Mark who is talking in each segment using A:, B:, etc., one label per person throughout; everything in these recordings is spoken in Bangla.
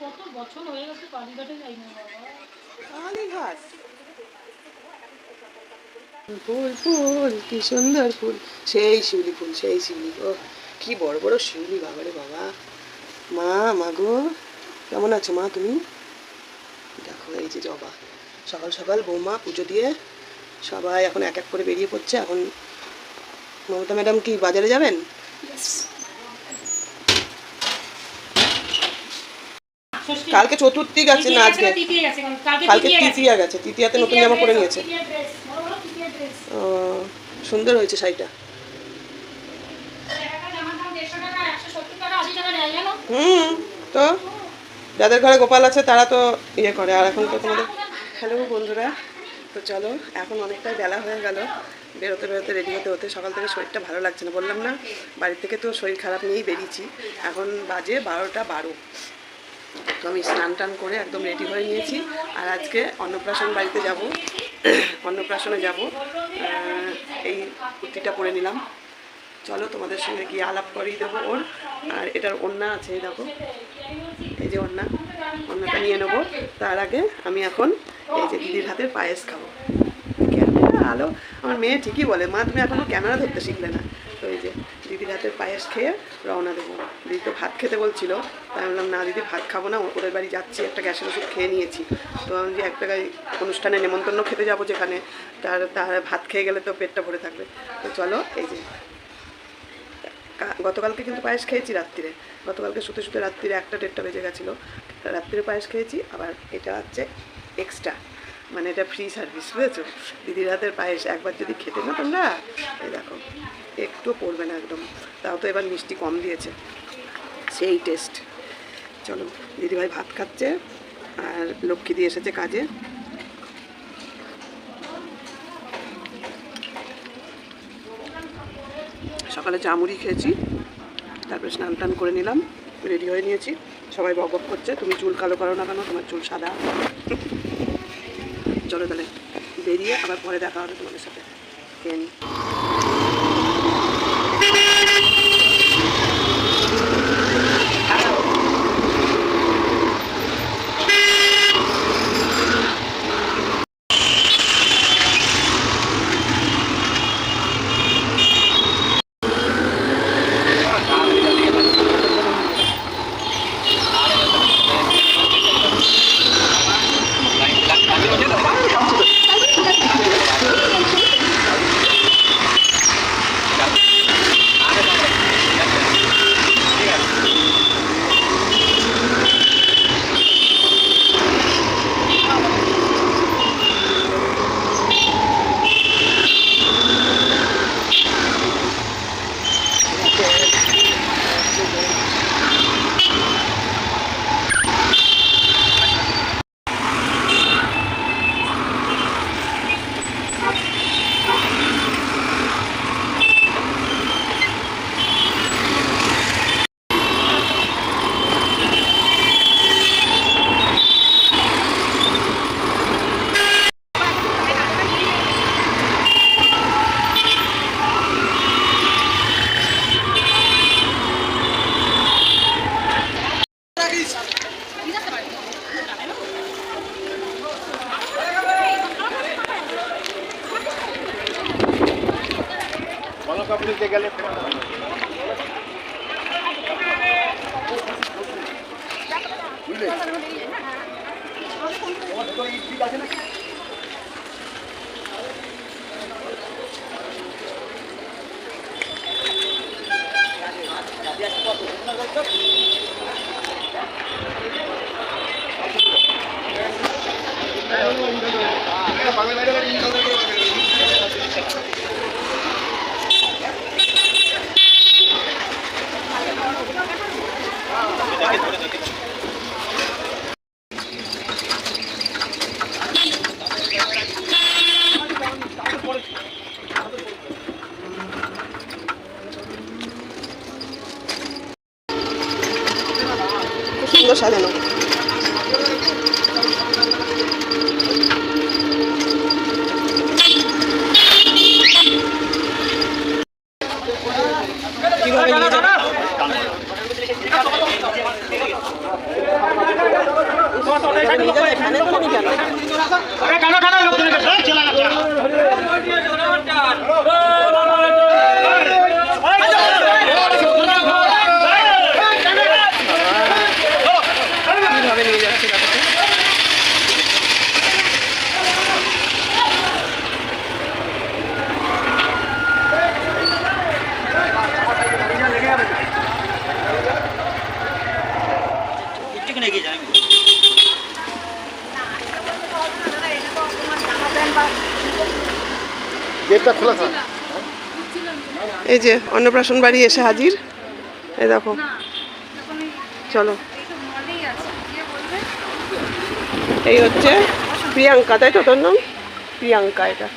A: কত বছর হয়ে গেছে কালীঘাটে যাই না বাবা।
B: কালীঘাট। ফুল ফুল কি সুন্দর ফুল। সেই শিউলি ফুল সেই শিউলি। ও কি বড় বড় শিউলি বাবারে বাবা। মা মাগো কেমন আছো মা তুমি? দেখো এই যে জবা। সকাল সকাল বৌমা পুজো দিয়ে সবাই এখন এক এক করে বেরিয়ে পড়ছে। এখন মমতা ম্যাডাম কি বাজারে যাবেন? কালকে চতুর্থী গেছে না আজকে?
A: কালকে তৃতীয়া গেছে।
B: তৃতীয়াতে নতুন জামা পরে নিয়েছে। সুন্দর হয়েছে শাড়িটা। হুম তো? যাদের ঘরে গোপাল আছে তারা তো ইয়ে করে। আর এখন তো তোমাদের হ্যালো বন্ধুরা তো চলো এখন অনেকটাই বেলা হয়ে গেল। বেরোতে বেরোতে রেডি হতে হতে সকাল থেকে শরীরটা ভালো লাগছে না। বললাম না বাড়ি থেকে তো শরীর খারাপ নিয়েই বেরিয়েছি। এখন বাজে বারোটা বারো। তো আমি স্নান টান করে একদম রেডি হয়ে নিয়েছি আর আজকে অন্নপ্রাশন বাড়িতে যাব। অন্নপ্রাশনে যাব। এই কুর্তিটা পরে নিলাম। চলো তোমাদের সঙ্গে গিয়ে আলাপ করিয়ে দেবো ওর। আর এটার ওড়না আছে দেখো। এই যে ওড়না। ওড়নাটা নিয়ে নেব। তার আগে আমি এখন এই যে দিদির হাতের পায়েস খাব। ক্যামেরা আলো। আমার মেয়ে ঠিকই বলে, মা, তুমি এখনও ক্যামেরা ধরতে শিখলে না। তো এই যে দিদির হাতের পায়েস খেয়ে রওনা দেবো। দিদি তো ভাত খেতে বলছিল, তাই বললাম, না দিদি, ভাত খাব না, ওদের বাড়ি যাচ্ছি, একটা গ্যাসের ওষুধ খেয়ে নিয়েছি। তো আমি যে এক জায়গায় অনুষ্ঠানে নেমন্তন্ন খেতে যাব যেখানে, তার তার ভাত খেয়ে গেলে তো পেটটা ভরে থাকবে। তো চলো, এই যে। গতকালকে কিন্তু পায়েস খেয়েছি রাত্রিরে। গতকালকে শুতে শুতে রাত্রিরে একটা দেড়টা বেজে গেছিল। রাত্রিরে পায়েস খেয়েছি, আবার এটা হচ্ছে এক্সট্রা মানে এটা ফ্রি সার্ভিস বুঝেছ? দিদির হাতের পায়েস, একবার যদি খেতে না তোমরা, এই দেখো। একটু পড়বে না একদম। তাও তো এবার মিষ্টি কম দিয়েছে। সেই টেস্ট। চলো, দিদিভাই ভাত খাচ্ছে আর লক্ষ্মী দিয়ে এসেছে কাজে। সকালে চামুড়ি খেয়েছি, তারপরে স্নান টান করে নিলাম, রেডি হয়ে নিয়েছি। সবাই বক করছে, তুমি চুল কালো করো না কেন? তোমার চুল সাদা। চলো তাহলে, বেরিয়ে আবার পরে দেখা হবে তোমাদের সাথে। কমপ্লিটে গেলে ঠিক আছে না বাংলা বাইরে বাইরে খেয়ে নিই। খুব সুন্দর সাজানো কীভাবে নিয়ে যাবে? নিয়ে যাবে, ফ্যানে তো নিয়ে যাবে। কীভাবে নিয়ে যাচ্ছে দেখো তো।
C: গেটটা খোলা থাক।
B: এই যে অন্নপ্রাশন বাড়ি এসে হাজির। এই দেখো। চলো। এই হচ্ছে প্রিয়াঙ্কা তাই তো তোর নাম? প্রিয়াঙ্কা এটা।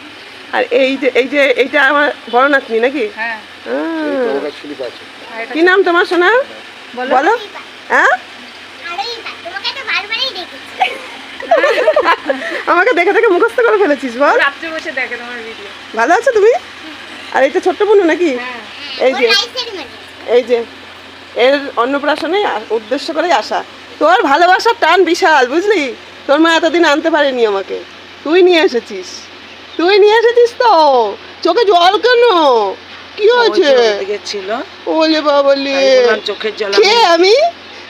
B: আর এই যে এই যে এইটা আমার বড় নাতনি নাকি?
A: হ্যাঁ।
B: কি নাম তোমার সোনা? বলো হ্যাঁ
D: আরে তোমাকে তো বারবারই দেখেছি
B: আমাকে দেখে দেখে মুখস্থ করে ফেলেছিস বল।
A: রাত্রে বসে দেখে তোমার ভিডিও
B: ভালো আছো তুমি? আর এইটা ছোট্ট বোনু নাকি? এই যে এই যে এর অন্নপ্রাশনে উদ্দেশ্য করেই আসা। তোর ভালোবাসার টান বিশাল বুঝলি? তোর মা এতদিন আনতে পারেনি আমাকে। তুই নিয়ে এসেছিস। তুই নিয়ে এসেছিস তো। চোখে জল কেন? কি হয়েছে?
E: ছিল
B: ওলে বাবলে।
E: চোখের জল
B: কে আমি?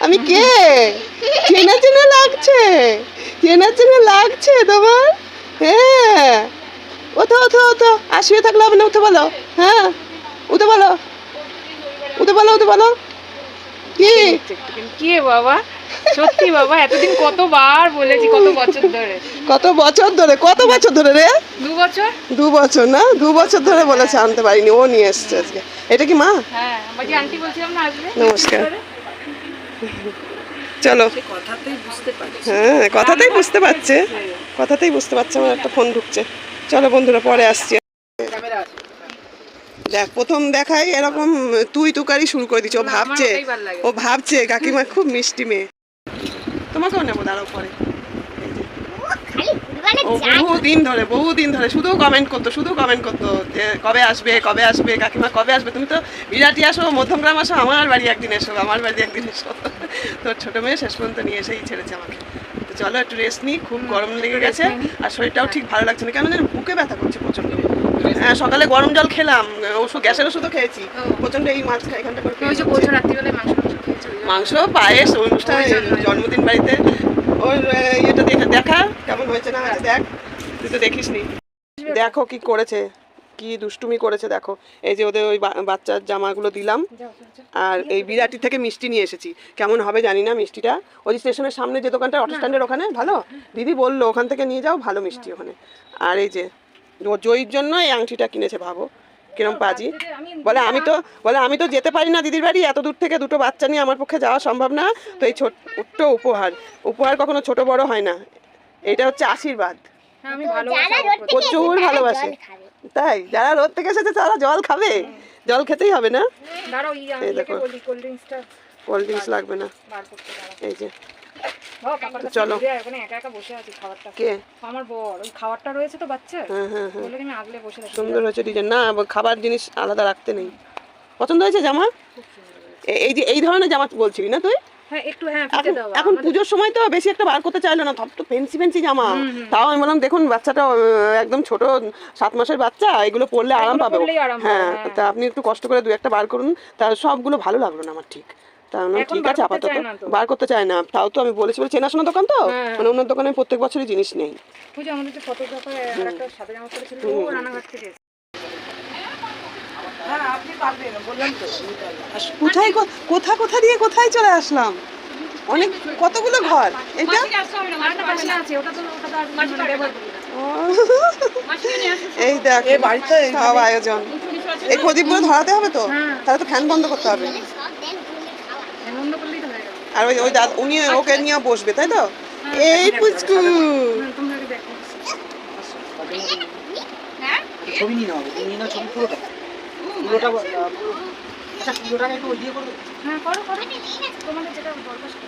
B: আমি কে? চেনা চেনা লাগছে। চেনা চেনা লাগছে তোমার? হ্যাঁ। ওঠো ওঠো ওঠো। আর শুয়ে থাকলে হবে না উঠে বলো। হ্যাঁ। উঠে বলো। উঠে বলো উঠে বলো। কি?
A: কি বাবা? সত্যি বাবা এতদিন কতবার বলেছি কত বছর ধরে।
B: কত বছর ধরে কত বছর ধরে রে?
A: দু বছর?
B: দু বছর না? দু বছর ধরে বলেছে আনতে পারিনি। ও নিয়ে এসছে আজকে। এটা কি মা?
A: হ্যাঁ আন্টি বলছিলাম না আসবে?
B: নমস্কার। চলো।
E: কথাতেই বুঝতে
B: হ্যাঁ কথাতেই বুঝতে পারছে। কথাতেই বুঝতে পারছে আমার একটা ফোন ঢুকছে। চলো বন্ধুরা পরে আসছি। দেখ প্রথম দেখাই এরকম তুই তুকারি শুরু করে দিচ্ছে ও ভাবছে। ও ভাবছে কাকিমা খুব মিষ্টি মেয়ে। তোমাকেও নেব দাঁড়াও পরে।
D: খালি ফুটবলে
B: ও বহু দিন ধরে বহু দিন ধরে শুধু কমেন্ট করতো শুধু কমেন্ট করতো যে কবে আসবে কবে আসবে কাকিমা কবে আসবে? তুমি তো বিরাটি আসো মধ্যমগ্রাম আসো আমার বাড়ি একদিন এসো আমার বাড়ি একদিন এসো। তোর ছোট মেয়ে শেষ পর্যন্ত নিয়ে এসেই ছেড়েছে আমাকে। তো চলো একটু রেস্ট নিই খুব গরম লেগে গেছে আর শরীরটাও ঠিক ভালো লাগছে না। কেন জানি বুকে ব্যথা করছে প্রচণ্ড হ্যাঁ সকালে গরম জল খেলাম ওষুধ গ্যাসের ওষুধও খেয়েছি। প্রচণ্ড এই মাছ এখানটা করে
A: মাংস
B: পায়েস অনুষ্ঠানে জন্মদিন বাড়িতে ওর ইয়েটা দেখে দেখা। কেমন হয়েছে না দেখ। তুই তো দেখিস দেখো কি করেছে, কি দুষ্টুমি করেছে, দেখো। এই যে ওদের ওই বাচ্চার জামাগুলো দিলাম। আর এই বিরাটি থেকে মিষ্টি নিয়ে এসেছি। কেমন হবে জানি না মিষ্টিটা। ওই স্টেশনের সামনে যে দোকানটা, অটো স্ট্যান্ডের ওখানে, ভালো? দিদি বলল, ওখান থেকে নিয়ে যাও, ভালো মিষ্টি ওখানে। আর এই যে জয়ীর জন্য এই আংটিটা কিনেছে, ভাবো। কিরম পাজি? বলে আমি তো বলে আমি তো যেতে পারি না দিদির বাড়ি এত দূর থেকে দুটো বাচ্চা নিয়ে আমার পক্ষে যাওয়া সম্ভব না। তো এই ছোট্ট উপহার উপহার কখনো ছোট বড় হয় না। এটা হচ্ছে আশীর্বাদ।
A: হ্যাঁ,
B: প্রচুর ভালোবাসে। তাই যারা রোদ থেকে এসেছে তারা জল খাবে। জল খেতেই হবে না?
A: এই
B: দেখো।
A: কোল্ড
B: ড্রিঙ্কস লাগবে না। এই যে। চলো।
A: ঘুরে আয়, ওখানে একা একা বসে আছি খাবারটা।
B: কে?
A: আমার বর ওই খাবারটা রয়েছে তো বাচ্চার। বলে আমি আগলে বসে থাকি।
B: সুন্দর হয়েছে ডিজাইন না খাবার জিনিস আলাদা রাখতে নেই। পছন্দ হয়েছে জামা? এই যে এই ধরনের জামা বলছিলি না তুই?
A: হ্যাঁ হ্যাঁ
B: এখন পুজোর সময় তো বেশি একটা বার করতে চাইলো না সব তো ফেন্সি ফেন্সি জামা। তাও আমি বললাম দেখুন বাচ্চাটা একদম ছোট সাত মাসের বাচ্চা এগুলো পরলে পাবে
A: আরাম পাবে,
B: হ্যাঁ
A: হ্যাঁ।
B: তা আপনি একটু কষ্ট করে দু একটা বার করুন তা সবগুলো ভালো লাগল না আমার ঠিক। তা আমি ঠিক আছে আপাতত। বার করতে চায় না। তাও তো আমি বলেছি বলে চেনাশোনা দোকান তো?
A: হ্যাঁ।
B: মানে অন্য দোকানে প্রত্যেক বছরই জিনিস নেই।
A: পুজো আমাদের যে ফটোগ্রাফার একটা সাদা জামা পরেছিল ও রানাঘাট থেকে এসেছে।
E: হ্যাঁ।
B: কোথায় কোথা কোথা দিয়ে কোথায় চলে আসলাম? অনেক কতগুলো ঘর? এটা?
A: মানে
B: এই দেখ
E: এ বাড়িতে
B: সব আয়োজন। এই প্রদীপগুলো ধরাতে হবে তো? তাহলে তো ফ্যান বন্ধ করতে হবে
D: সব দেন ঘুমে খাওয়া
A: আনন্দ করলেই তো হয়ে গেল
B: আর ওই ওই দাদা উনি ওকে নিয়ে বসবে তাই তো? এই পুচকু।
A: হুম, তোমরা
E: ছবি নিয়ে নাও নিয়ে নাও ছবি পুরোটা। পুরোটা আচ্ছা পুরোটাকে একটু দিয়ে করবে।
A: হ্যাঁ করো করো। তোমাদের যেটা দরকার সেটা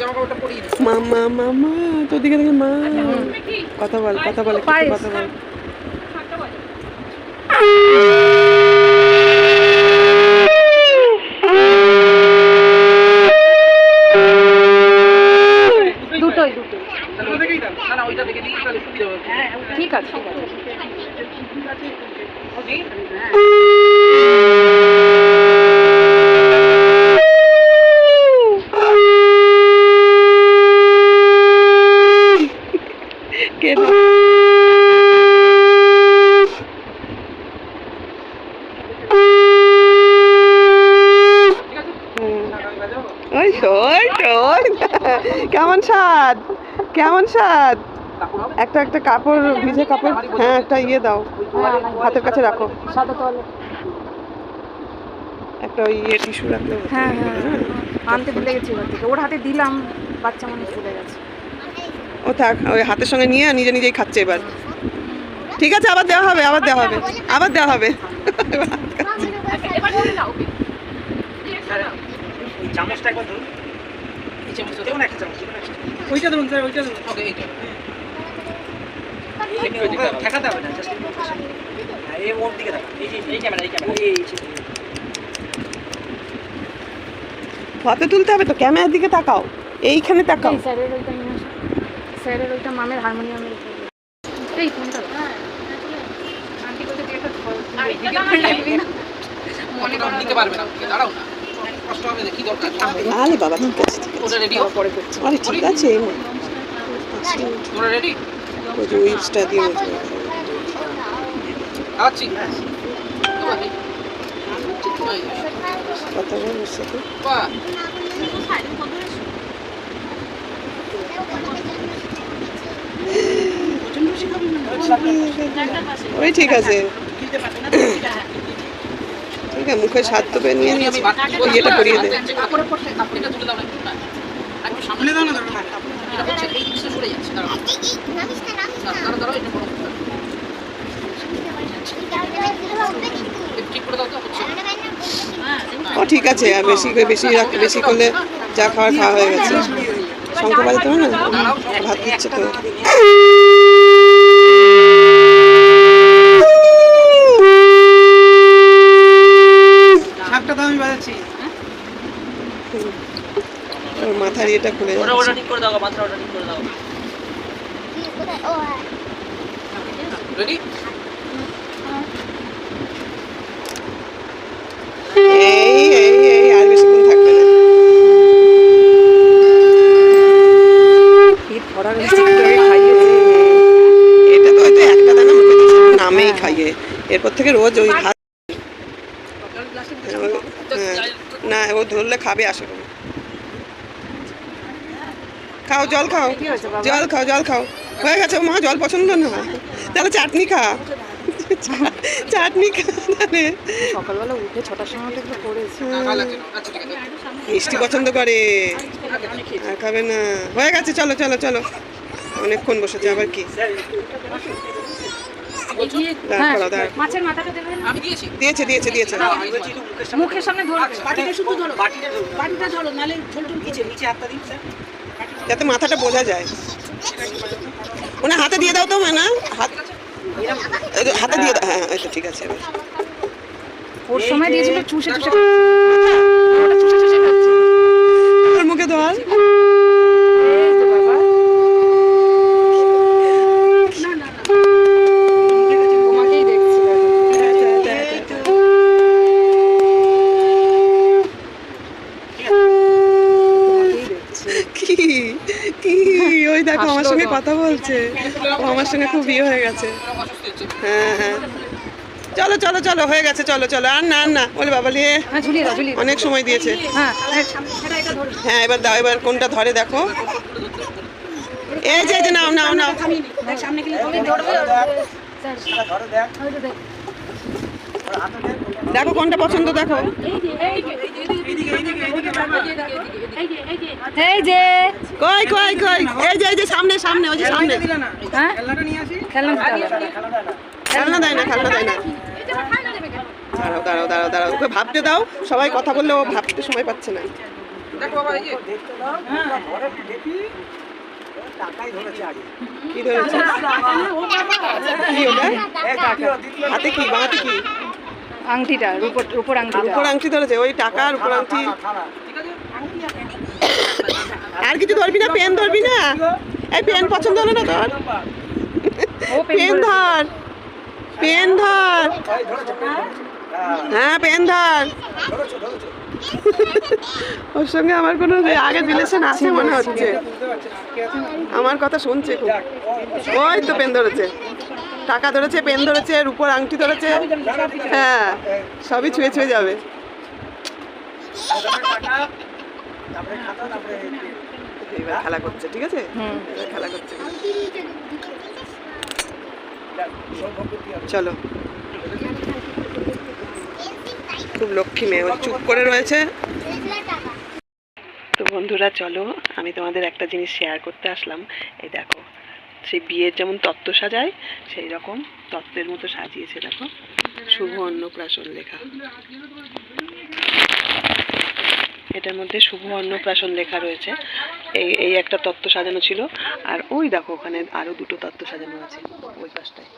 C: জামা কাপড়টা
B: মামা মামা তোর দিকে দেখে মা। কথা বল কথা বল কথা বল।
A: দুটোই দুটোই।
C: তাহলে দেখেই দাও। না না ওইটা দেখে দিই তাহলে সুবিধা হবে।
A: ঠিক আছে ঠিক আছে।
B: স্বাদ? কেমন স্বাদ? একটা একটা কাপড় ভিজে কাপড়? হ্যাঁ একটা ইয়ে দাও। হাতের কাছে রাখো। একটা ওই ইয়ে টিস্যু রাখলে হতো।
A: হ্যাঁ হ্যাঁ আনতে ভুলে গেছি ওর থেকে। ওর হাতে দিলাম বাচ্চা মানুষ ভুলে গেছে।
B: ও থাক ওই হাতের সঙ্গে নিয়ে নিজে নিজেই খাচ্ছে এবার। ঠিক আছে আবার দেওয়া হবে আবার দেওয়া হবে আবার দেওয়া হবে।
E: চামচটা একবার ধরুন।
C: এই
E: যেমন একটা চামচ
C: ওইটা দেবো স্যার ওইটা দেবো। ওকে এইটা।
E: ঠেকাতে হবে না জাস্ট হ্যাঁ এই ওর দিকে তাকা এই যে এই ক্যামেরা এই ক্যামেরা এই এই
B: ফটো তুলতে হবে তো ক্যামেরার দিকে তাকাও। এইখানে তাকাও।
A: স্যারের ওইটা নিয়ে আসো। স্যারের ওইটা মামের হারমোনিয়ামের এই ফোনটা
C: মনে কর নিতে পারবে না। দাঁড়াও না।
B: আরে বাবা ঠিক আছে ঠিক আছে। আরে ঠিক আছে। ওই যে দিয়ে ওই যে- কথা বল ওর সাথে? ওই ঠিক আছে। ঠিক আছে মুখে স্বাদ তো নিয়ে নিয়েছি। ইয়েটা করিয়ে দে।
C: সামনে দাও না হচ্ছে
B: ও ঠিক আছে আর বেশি করে বেশি রাখ- বেশি করলে যা খাওয়ার খাওয়া হয়ে গেছে। শঙ্খ বাজাতে হবে না? ভাত দিচ্ছে তো
C: শাকটা তো আমি বাজাচ্ছি
B: ইয়েটা খুলে
E: ওটা
B: যাচ্ছে।
E: ওটা ঠিক করে দাও মাত্রা ওটা ঠিক করে দাও।
D: ও
C: রেডি
B: এই এই এই আর বেশিক্ষণ থাকবে না। এটা তো হয়তো একটা দানা নামেই খাইয়ে। এরপর থেকে রোজ ওই ভাত হ্যাঁ, না ও ধরলে খাবে আসে করে। খাও জল খাও। জল খাও জল খাও। হয়ে গেছে মা জল পছন্দ না। তাহলে চাটনি খা। চাটনি খা তাহলে।
A: সকালবেলা উঠে ছটার সময়
B: মিষ্টি পছন্দ করে। আর খাবে না। হয়ে গেছে চলো চলো চলো। অনেকক্ষণ বসেছে আবার কি?
C: আমি দিয়েছি।
B: দিয়েছে দিয়েছে
E: মুখের সামনে।
A: মুখের সামনে ধরবে।
E: বাটিটা শুধু ধরো। বাটিটা ধরো। বাটিটা ধরো নালে ঝোল ঝোল নিচে নিচে হাতটা দিন স্যার।
B: যাতে মাথাটা বোঝা যায়। মানে হাতে দিয়ে দাও তো মানে হাত হাতে দিয়ে দাও হ্যাঁ এটা ঠিক আছে
A: ওর সময় দিয়েছিল চুষে চুষে ওটা চুষে চুষে খাচ্ছে।
B: মুখে ধর
A: এই তো বাবা তোমাকেই দেখছি তোমাকেই দেখছি
B: কি কি ওই দেখো আমার
A: হাসলো
B: সঙ্গে কথা বলছে ও আমার সঙ্গে খুব বিয়ে হয়ে গেছে হ্যাঁ হ্যাঁ চলো চলো চলো হয়ে গেছে চলো চলো আর না আর না বলে বাবা লিয়ে
A: হ্যাঁ
B: অনেক সময় দিয়েছে
A: হ্যাঁ
B: হ্যাঁ এবার দাও এবার কোনটা ধরে দেখো এই যে নাও নাও নাও
E: দেখো
B: কোনটা পছন্দ দেখো
A: এই যে
B: কই কই কই? এই যে এই যে সামনে সামনে ওই যে সামনে।
A: হ্যাঁ? খেলনা দিতে হবে।
B: খেলনা দেয় না খেলনা দেয় না। দাঁড়াও দাঁড়াও দাঁড়াও দাঁড়াও। ওকে ভাবতে দাও সবাই কথা বললে ও ভাবতে সময় পাচ্ছে না।
C: দেখো বাবা এই যে।
E: দেখতে দাও ওটা দেখি
B: কি ধরেছে? কি ওটা? হাতে কি কি?
A: আংটিটা রূপর রূপর আংটিটা।
B: উপর আংটি ধরেছে ওই টাকা আর উপর আংটি
E: খানা
B: আর কিছু ধরবি না পেন ধরবি না? এই পেন পছন্দ হলো না তোর?
A: পেন
B: পেন ধর পেন ধর।
E: হ্যাঁ,
B: হ্যাঁ পেন ধর। ওর সঙ্গে আমার কোনো আগে রিলেশন আছে মনে হচ্ছে? আমার কথা শুনছে খুব। ওই তো পেন ধরেছে। টাকা ধরেছে পেন ধরেছে রূপোর আংটি ধরেছে। হ্যাঁ সবই ছুঁয়ে ছুঁয়ে যাবে। এবার খেলা করছে ঠিক আছে? এবার খেলা করছে। চলো। খুব লক্ষ্মী মেয়ে চুপ করে রয়েছে। তো বন্ধুরা চলো আমি তোমাদের একটা জিনিস শেয়ার করতে আসলাম। এই দেখো সেই বিয়ের যেমন তত্ত্ব সাজায় সেই রকম তত্ত্বের মতো সাজিয়েছে দেখো। শুভ অন্নপ্রাশন লেখা। এটার মধ্যে শুভ অন্নপ্রাশন লেখা রয়েছে। এই এই একটা তত্ত্ব সাজানো ছিল। আর ওই দেখো ওখানে আরও দুটো তত্ত্ব সাজানো আছে ওই পাশটায়।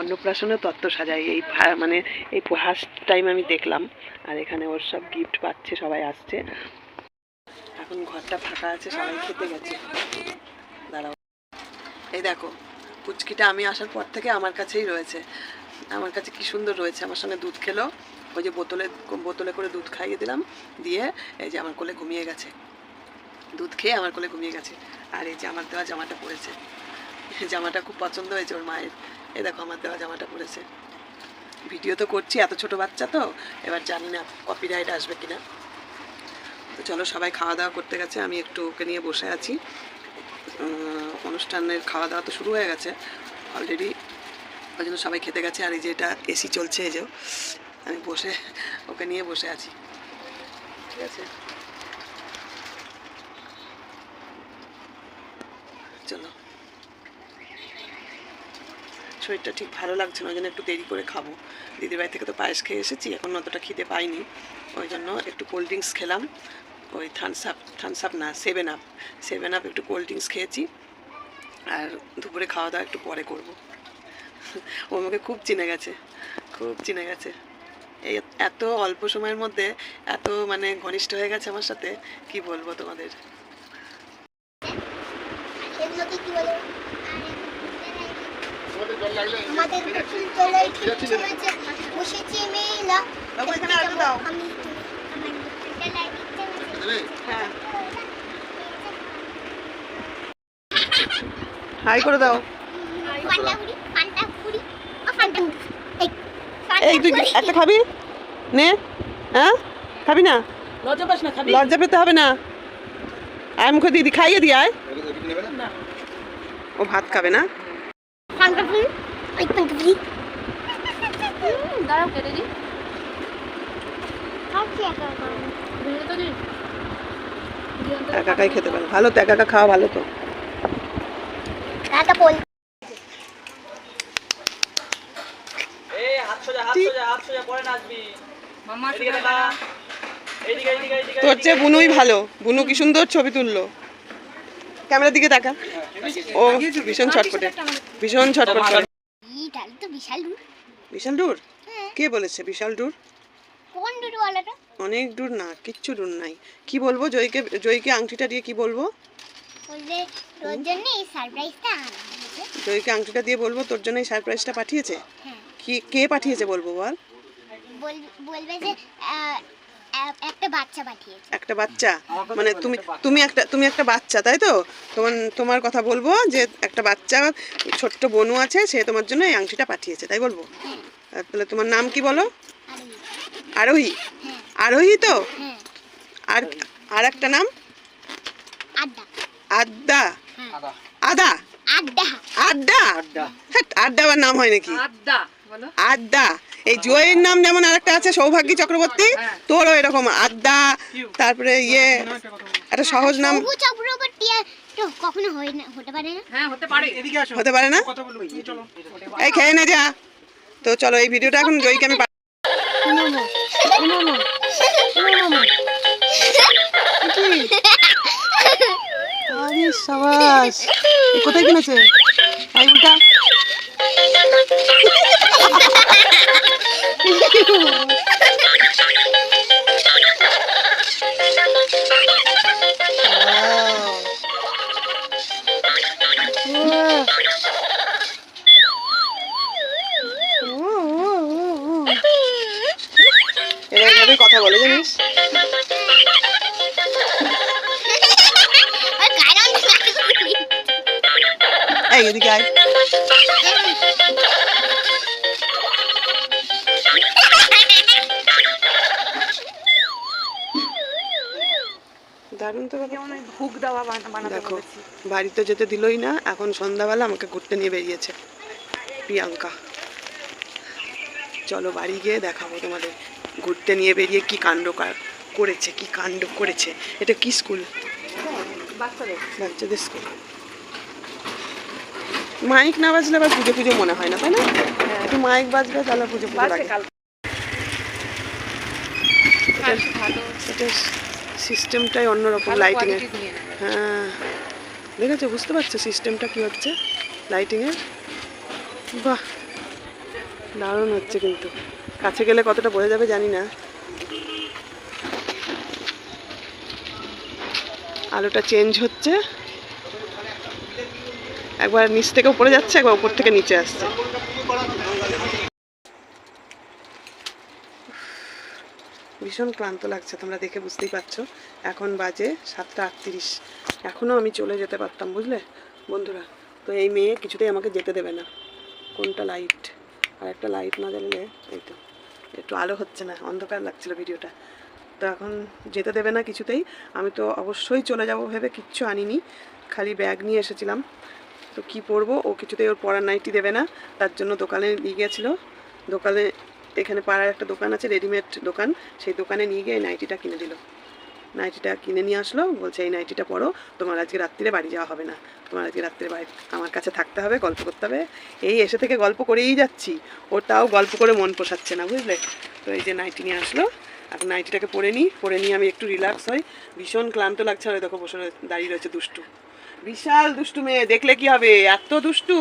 B: অন্নপ্রাশনের তত্ত্ব সাজাই। এই মানে এই ফার্স্ট টাইম আমি দেখলাম। আর এখানে ওর সব গিফট পাচ্ছে, সবাই আসছে। এখন ঘরটা ফাঁকা আছে, সবাই খেতে গেছে। দাঁড়াও। এই দেখো, পুচকিটা আমি আসার পর থেকে আমার কাছেই রয়েছে। আমার কাছে কি সুন্দর রয়েছে। আমার সঙ্গে দুধ খেলো। ওই যে বোতলে বোতলে করে দুধ খাইয়ে দিলাম, দিয়ে এই যে আমার কোলে ঘুমিয়ে গেছে। দুধ খেয়ে আমার কোলে ঘুমিয়ে গেছে। আর এই যে আমার দেওয়া জামাটা পরেছে জামাটা খুব পছন্দ হয়েছে ওর মায়ের। এ দেখো আমার দেওয়া জামাটা পরেছে ভিডিও তো করছি, এত ছোট বাচ্চা তো, এবার জানি না কপিরাইট আসবে কিনা। তো চলো সবাই খাওয়া দাওয়া করতে গেছে, আমি একটু ওকে নিয়ে বসে আছি। অনুষ্ঠানের খাওয়া দাওয়া তো শুরু হয়ে গেছে। অলরেডি ওই জন্য সবাই খেতে গেছে, আর এই যে এটা এসি চলছে, এই যে। আমি বসে, ওকে নিয়ে বসে আছি। ঠিক আছে? চলো। শরীরটা ঠিক ভালো লাগছে না ওই জন্য একটু দেরি করে খাব। দিদির বাড়ি থেকে তো পায়েস খেয়ে এসেছি, এখন অতটা খিদে পাইনি। ওই জন্য একটু কোল্ড ড্রিঙ্কস খেলাম। ওই থামস আপ থামস আপ না সেভেন আপ সেভেন আপ একটু কোল্ড ড্রিঙ্কস খেয়েছি। আর দুপুরে খাওয়া দাওয়া একটু পরে করব। ও আমাকে খুব চিনে গেছে, খুব চিনে গেছে। এত অল্প সময়ের মধ্যে এত মানে ঘনিষ্ঠ হয়ে গেছে আমার সাথে কি বলব তোমাদের? হ্যাঁ। হাই করে দাও।
D: ফান্টা পুরি ফান্টা পুরি ও ফান্টা এই
B: তুই একটা খাবি? নে হ্যাঁ? খাবি না?
C: লজ্জা পাস না খাবি?
B: লজ্জা পেতে হবে না। আয় মুখে দিদি খাইয়ে দি আয়। ও ভাত খাবে না?
D: ফান্টা পুরি ওই ফান্টা পুরি
A: দাঁড়াও কেটে দিই।
D: খাচ্ছি একা একা?
A: ভেঙে তো দিই।
B: একা একাই খেতে পারে। ভালো তো একা একা খাওয়া ভালো তো
D: একা বল
C: এই হাত সোজা হাত সোজা হাত সোজা পরে নাচবি
A: মামা
C: এদিকে দেখা এইদিকে এইদিকে এইদিকে
B: তোর চেয়ে বুনুই ভালো। বুনু কি সুন্দর ছবি তুললো। ক্যামেরার দিকে তাকা ও ভীষণ ছটপটে। ভীষণ ছটপট করে
D: এই ডাল তো বিশাল দূর।
B: বিশাল দূর?
D: হ্যাঁ।
B: কে বলেছে বিশাল দূর?
D: কোন দূরওয়ালাটা
B: অনেক দূর না কিচ্ছু দূর নাই। কি বলব জয়কে জয়কে আংটিটা দিয়ে কি বলব?
D: বললে তোর জন্য এই সারপ্রাইজটা
B: জয়কে আংটিটা দিয়ে বলব তোর জন্য এই সারপ্রাইজটা পাঠিয়েছে?
D: হ্যাঁ।
B: কি কে পাঠিয়েছে বলব বল
D: বল- বলবে যে একটা বাচ্চা পাঠিয়েছে।
B: একটা বাচ্চা? মানে তুমি তুমি একটা তুমি একটা বাচ্চা তাই তো? তোমার তোমার কথা বলব যে একটা বাচ্চা ছোট্ট বনু আছে সে তোমার জন্য এই আংটিটা পাঠিয়েছে তাই বলব? আর তাহলে তোমার নাম কি বলো? আরোহী।
D: হ্যাঁ।
B: আরোহী তো?
D: হ্যাঁ।
B: আর আর একটা নাম?
D: আড্ডা।
B: আড্ডা।
E: আদা
B: আদা
D: আড্ডা?
B: আড্ডা।
E: আড্ডা?
B: আড্ডা আবার নাম হয় নাকি?
A: আড্ডা।
B: আড্ডা। এই জয়ের নাম যেমন আরেকটা আছে সৌভাগ্যী চক্রবর্তী তোরও এরকম আড্ডা তারপরে ইয়ে একটা সহজ নাম।
D: চক্রবর্তী কখনো হয় না হতে পারে না?
A: হ্যাঁ হতে পারে।
E: এদিকে আসো।
B: হতে পারে না?
E: চলো।
B: এই খেয়ে নে যা। তো চলো এই ভিডিওটা এখন জয়কে আমি কোথায় কিনেছে? আই উল্টা। এরা এইভাবেই কথা বলে জানিস
D: আর কারণ
B: এই এদিকে আয় দেখো বাড়িতে যেতে দিলই না এখন সন্ধ্যাবেলা আমাকে ঘুরতে নিয়ে বেরিয়েছে প্রিয়াঙ্কা। চলো বাড়ি গিয়ে দেখাবো তোমাদের ঘুরতে নিয়ে বেরিয়ে কি কাণ্ড করেছে কি কাণ্ড করেছে। এটা কি স্কুল?
A: বাচ্চাদের।
B: বাচ্চাদের স্কুল। মাইক না বাজলে আবার পুজো পুজো মনে হয় না তাই না? একটু মাইক বাজবে তাহলে পুজো পুজো লাগে। এটা সিস্টেমটাই অন্যরকম লাইটিংয়ের। হ্যাঁ। দেখেছ? বুঝতে পারছ সিস্টেমটা কি হচ্ছে? লাইটিংয়ের বাহ! দারুণ হচ্ছে কিন্তু। কাছে গেলে কতটা বোঝা যাবে জানি না। আলোটা চেঞ্জ হচ্ছে। একবার নিচ থেকে উপরে যাচ্ছে একবার উপর থেকে নিচে আসছে। ভীষণ ক্লান্ত লাগছে, তোমরা দেখে বুঝতেই পারছ। এখন বাজে সাতটা আটত্রিশ। এখনও আমি চলে যেতে পারতাম, বুঝলে? বন্ধুরা, তো এই মেয়ে কিছুতেই আমাকে যেতে দেবে না। কোনটা লাইট আর একটা লাইট না জ্বাললে, এই তো। একটু আলো হচ্ছে না, অন্ধকার লাগছিল ভিডিওটা। তো এখন যেতে দেবে না কিছুতেই। আমি তো অবশ্যই চলে যাব ভেবে কিচ্ছু আনিনি। খালি ব্যাগ নিয়ে এসেছিলাম। তো কি পরবো? ও কিছুতেই ওর পড়ার নাইটি দেবে না। তার জন্য দোকানে নিয়ে গিয়েছিল। দোকানে এখানে পাড়ার একটা দোকান আছে রেডিমেড দোকান। সেই দোকানে নিয়ে গিয়ে এই নাইটিটা কিনে দিল। নাইটিটা কিনে নিয়ে আসলো, বলছে, এই নাইটিটা পরো, তোমার আজকে রাত্রিরে বাড়ি যাওয়া হবে না। তোমার আজকে রাত্রে বাড়ি, আমার কাছে থাকতে হবে, গল্প করতে হবে। এই এসে থেকে গল্প করেই যাচ্ছি। ওর তাও গল্প করে মন পোষাচ্ছে না, বুঝলে? তো এই যে নাইটি নিয়ে আসলো, এখন নাইটিটাকে পরে নিই। পরে নিয়ে আমি একটু রিল্যাক্স হই। ভীষণ ক্লান্ত লাগছে, আর দেখো বসে দাঁড়িয়ে রয়েছে দুষ্টু। বিশাল দুষ্টু মেয়ে, দেখলে কি হবে? এত দুষ্টু,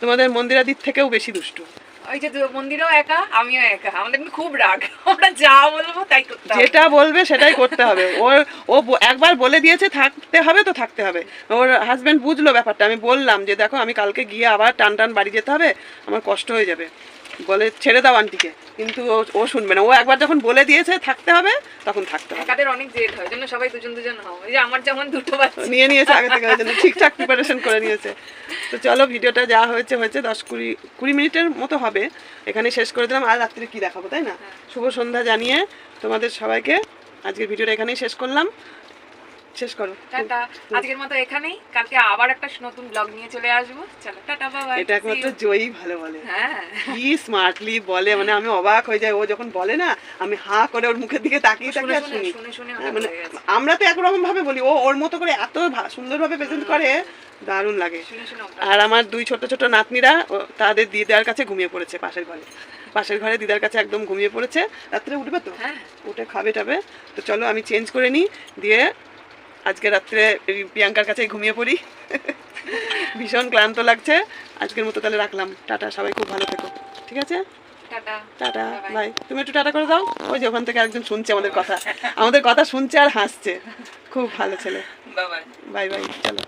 B: তোমাদের মন্দিরাদির থেকেও বেশি দুষ্টু।
A: ওই যে মন্দিরও একা, আমিও একা। আমাদের খুব রাগ। আমরা যা বলব তাই করতে
B: যেটা বলবে সেটাই করতে হবে। ওর, ও একবার বলে দিয়েছে থাকতে হবে তো থাকতে হবে। ওর হাজব্যান্ড বুঝলো ব্যাপারটা। আমি বললাম যে, দেখো, আমি কালকে গিয়ে আবার টান টান বাড়ি যেতে হবে। আমার কষ্ট হয়ে যাবে। বলে ছেড়ে দাও আন্টিকে। কিন্তু ও- ও শুনবে না। ও একবার যখন বলে দিয়েছে থাকতে হবে তখন থাকতে হবে।
A: তাদের অনেক জেদ হয় জন্য সবাই দুজন দুজন হও। এই যে আমার যেমন দুটো বাচ্চা।
B: নিয়ে নিয়েছে আগে থেকে জন্য ঠিকঠাক প্রিপারেশন করে নিয়েছে। তো চলো ভিডিওটা যা হয়েছে হয়েছে। দশ কুড়ি কুড়ি মিনিটের মতো হবে। এখানে শেষ করে দিলাম। আর রাত্রে কি দেখাবো তাই না? শুভ সন্ধ্যা জানিয়ে তোমাদের সবাইকে আজকের ভিডিওটা এখানেই শেষ করলাম। শেষ করো।
A: টাটা। আজকের মতো এখানেই। কালকে আবার একটা নতুন ব্লগ নিয়ে চলে আসব। চলো টাটা বাবা
B: এটা একমাত্র জয়ী ভালো বলে।
A: হ্যাঁ।
B: কি স্মার্টলি বলে মানে আমি অবাক হয়ে যাই। ও যখন বলে না আমি হা করে ওর মুখের দিকে তাকিয়ে তাকিয়ে
A: শুনে
B: শুনি। হ্যাঁ, মানে আমরা তো একরকম ভাবে বলি। ও ওর মতো করে এত ভা- সুন্দরভাবে প্রেজেন্ট করে দারুণ লাগে। আর আমার দুই ছোট ছোট নাতনিরা তাদের দিদার কাছে ঘুমিয়ে পড়েছে পাশের ঘরে। পাশের ঘরে দিদার কাছে একদম ঘুমিয়ে পড়েছে। রাত্রে উঠবে তো?
A: হ্যাঁ।
B: উঠে খাবে টাবে তো চলো আমি চেঞ্জ করে নিই। দিয়ে আজকে রাত্রে প্রিয়াঙ্কার কাছে ঘুমিয়ে পড়ি। ভীষণ ক্লান্ত লাগছে। আজকের মতো তাহলে রাখলাম। টাটা সবাই খুব ভালো থেকো। ঠিক আছে?
A: টাটা।
B: টাটা. বাই। তুমি একটু টাটা করে দাও। ওই যে ওখান থেকে একজন শুনছে আমাদের কথা। আমাদের কথা শুনছে আর হাসছে। খুব ভালো ছেলে।
A: বাবা
B: বাই বাই চলো।